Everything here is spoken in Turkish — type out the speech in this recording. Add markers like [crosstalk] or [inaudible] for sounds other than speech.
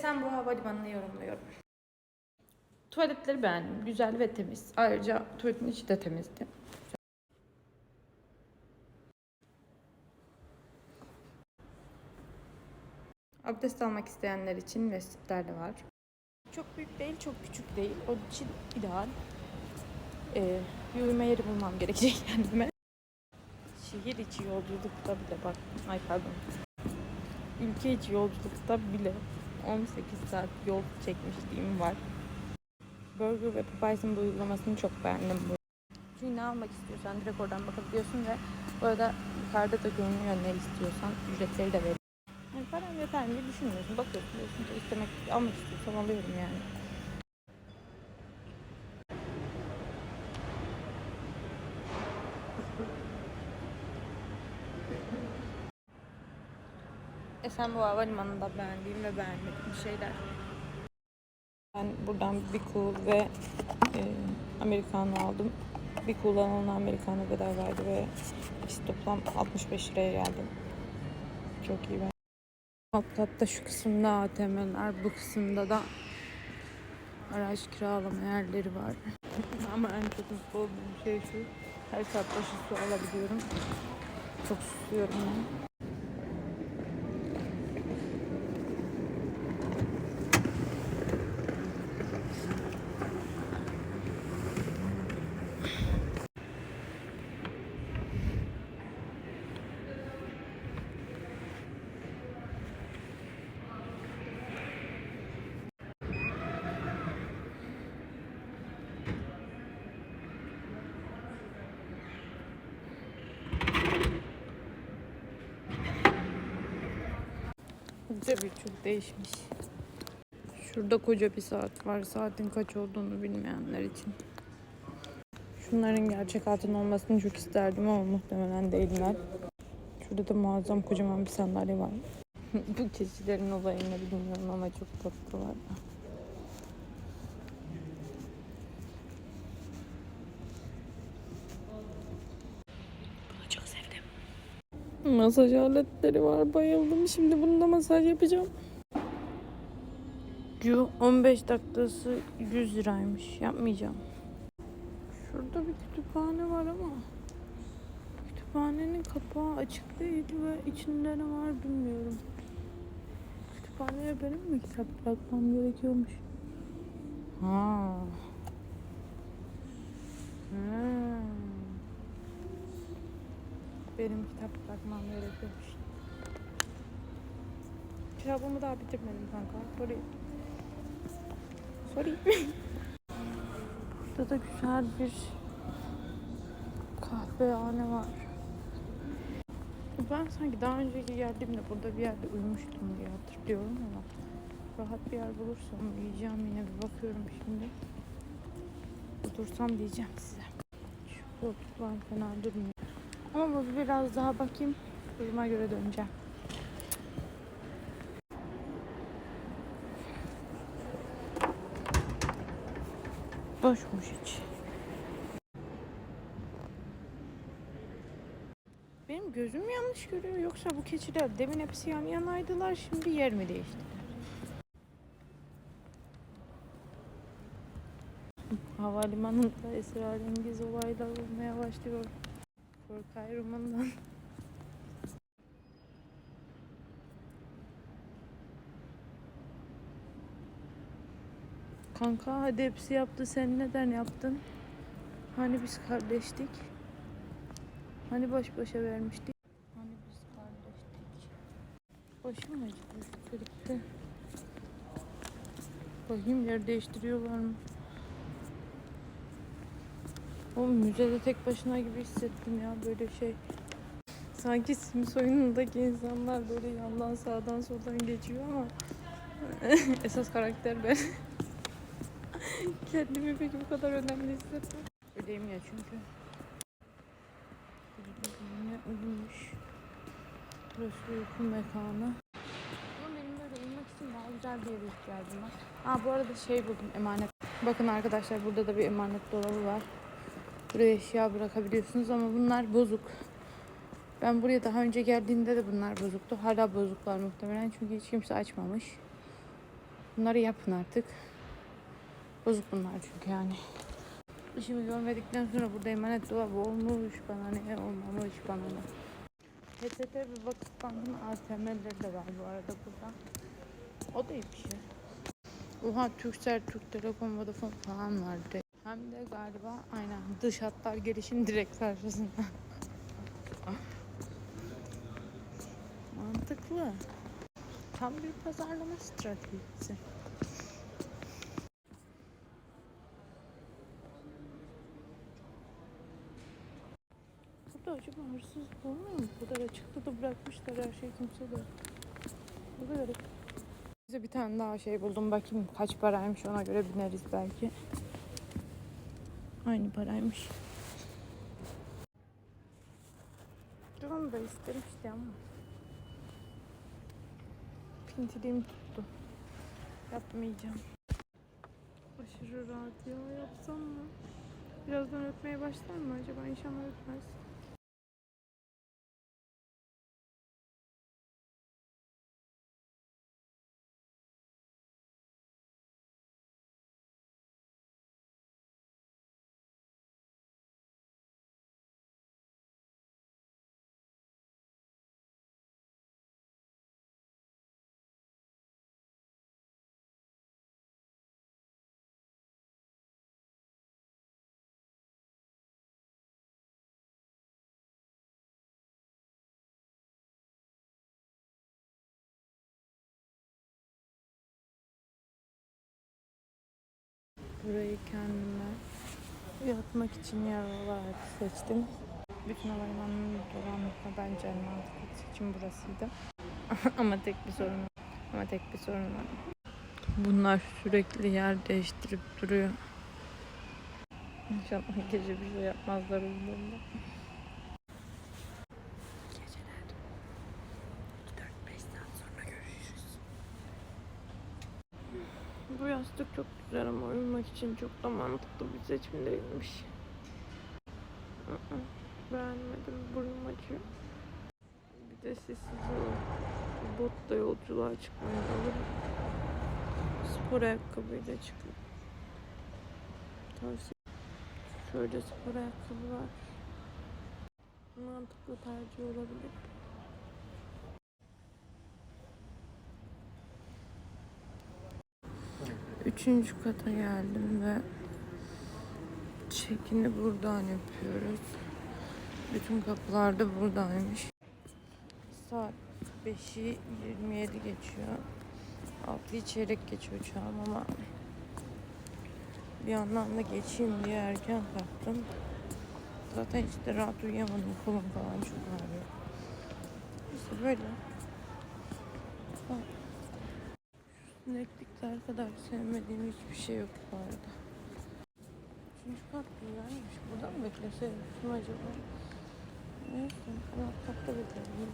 Esenboğa Havalimanı'nı yorumluyorum. Tuvaletleri beğendim. Güzel ve temiz. Ayrıca tuvaletin içi de temizdi. Abdest almak isteyenler için mescitler de var. Çok büyük değil, çok küçük değil. O için ideal. Ee, uyuma yeri bulmam gerekecek [laughs] kendime. Şehir içi yolculukta bile bak, ay pardon. Ülke içi yolculukta bile 18 saat yol çekmişliğim var. Burger ve Popeyes'in bu uygulamasını çok beğendim. Çünkü ne almak istiyorsan direkt oradan bakabiliyorsun ve bu arada yukarıda da görünüyor ne istiyorsan ücretleri de veriyor. Yani param yeter mi düşünmüyorsun. Bakıyorsun diyorsun ki istemek, almak istiyorsam alıyorum yani. Esenboğa Havalimanı'nda beğendiğim ve beğenmediğim şeyler. Ben buradan bir cool ve e, Americano aldım. Bir cool alana Americano bedavaydı ve ikisi toplam 65 liraya geldi. Çok iyi ben. Alt katta şu kısımda ATM'ler, bu kısımda da araç kiralama yerleri var. Ama en çok mutlu olduğum şey şu. Her saat başı su alabiliyorum. Çok susuyorum ben. Tabii çok değişmiş. Şurada koca bir saat var. Saatin kaç olduğunu bilmeyenler için. Şunların gerçek altın olmasını çok isterdim ama muhtemelen değiller. Şurada da muazzam kocaman bir sandalye var. [laughs] Bu keçilerin olayını bilmiyorum ama çok tatlılar. Masaj aletleri var. Bayıldım. Şimdi bununla masaj yapacağım. Cu 15 dakikası 100 liraymış. Yapmayacağım. Şurada bir kütüphane var ama kütüphanenin kapağı açık değil ve içinde ne var bilmiyorum. Kütüphaneye benim mi kitap bırakmam gerekiyormuş? Ha. Ha. Benim kitap bırakmam gerekiyormuş. Kitabımı daha bitirmedim kanka. Sorry. Sorry. [laughs] Burada da güzel bir kahvehane var. Ben sanki daha önceki geldiğimde burada bir yerde uyumuştum diye hatırlıyorum ama rahat bir yer bulursam uyuyacağım yine bir bakıyorum şimdi. Dursam diyeceğim size. Şu koltuklar fena durmuyor. Ama bu biraz daha bakayım. Duruma göre döneceğim. Boşmuş hiç. Benim gözüm yanlış görüyor yoksa bu keçiler demin hepsi yan yanaydılar şimdi yer mi değiştiler? Havalimanında esrarengiz olaylar olmaya başlıyor. Korkay romanından. Kanka hadi hepsi yaptı sen neden yaptın? Hani biz kardeştik? Hani baş başa vermiştik? Hani biz kardeştik? Başım acıdı? Bakayım yer değiştiriyorlar mı? O müzede tek başına gibi hissettim ya böyle şey. Sanki Sims oyunundaki insanlar böyle yandan sağdan soldan geçiyor ama [laughs] esas karakter ben. [laughs] Kendimi peki bu kadar önemli hissetmem. Öyleyim ya çünkü. Ne uyumuş. Burası uyku mekanı. Ama benim böyle uyumak için daha güzel bir yere ihtiyacım var. Aa bu arada şey buldum emanet. Bakın arkadaşlar burada da bir emanet dolabı var. Buraya eşya bırakabiliyorsunuz ama bunlar bozuk. Ben buraya daha önce geldiğimde de bunlar bozuktu. Hala bozuklar muhtemelen çünkü hiç kimse açmamış. Bunları yapın artık. Bozuk bunlar çünkü yani. İşimi görmedikten sonra burada emanet dolabı olmuş bana ne olmamış bana ne. PTT ve Vakıfbank'ın ATM'leri de var bu arada burada. O da iyi bir şey. Oha Turkcell, Türk Telekom, Vodafone falan var direkt. Hem de galiba aynen dış hatlar gelişin direkt karşısında. Mantıklı. Tam bir pazarlama stratejisi. Burada acaba hırsız olmuyor mu? Bu kadar açıkta da bırakmışlar her şey kimse de. Bu da bir tane daha şey buldum. Bakayım kaç paraymış ona göre bineriz belki. Aynı paraymış. Drone da isterim işte ama. Pintiliğim tuttu. Yapmayacağım. Aşırı rahat ya yapsam mı? Birazdan ötmeye başlar mı acaba? İnşallah ötmez. Burayı kendime yatmak için yer olarak seçtim. Bütün havalimanının dolanmakla bence en mantıklı seçim burasıydı. [laughs] Ama tek bir sorun var. Ama tek bir sorun var. Bunlar sürekli yer değiştirip duruyor. İnşallah gece bir şey yapmazlar umurumda. Geceler. 4-5 saat sonra görüşürüz. Bu yastık çok güzel ama uyumak için çok da mantıklı bir seçim değilmiş. Beğenmedim. Burnum acıyor. Bir de sessiz. Botla yolculuğa çıkmayı alır. Spor ayakkabıyla çıkın. Tavsiye. Şöyle spor ayakkabı var. Mantıklı tercih olabilir. Üçüncü kata geldim ve çekini buradan yapıyoruz. Bütün kapılar da buradaymış. Saat 5'i 27 geçiyor. 6'yı çeyrek geçiyor uçağım ama bir yandan da geçeyim diye erken kalktım. Zaten hiç de rahat uyuyamadım. Kolum falan çok ağrıyor. İşte böyle. Bak. Sineklikler kadar sevmediğim hiçbir şey yok bu arada. Üçüncü kat güzelmiş. Burada mı bekleseydim acaba? Neyse, alt katta bekleyelim.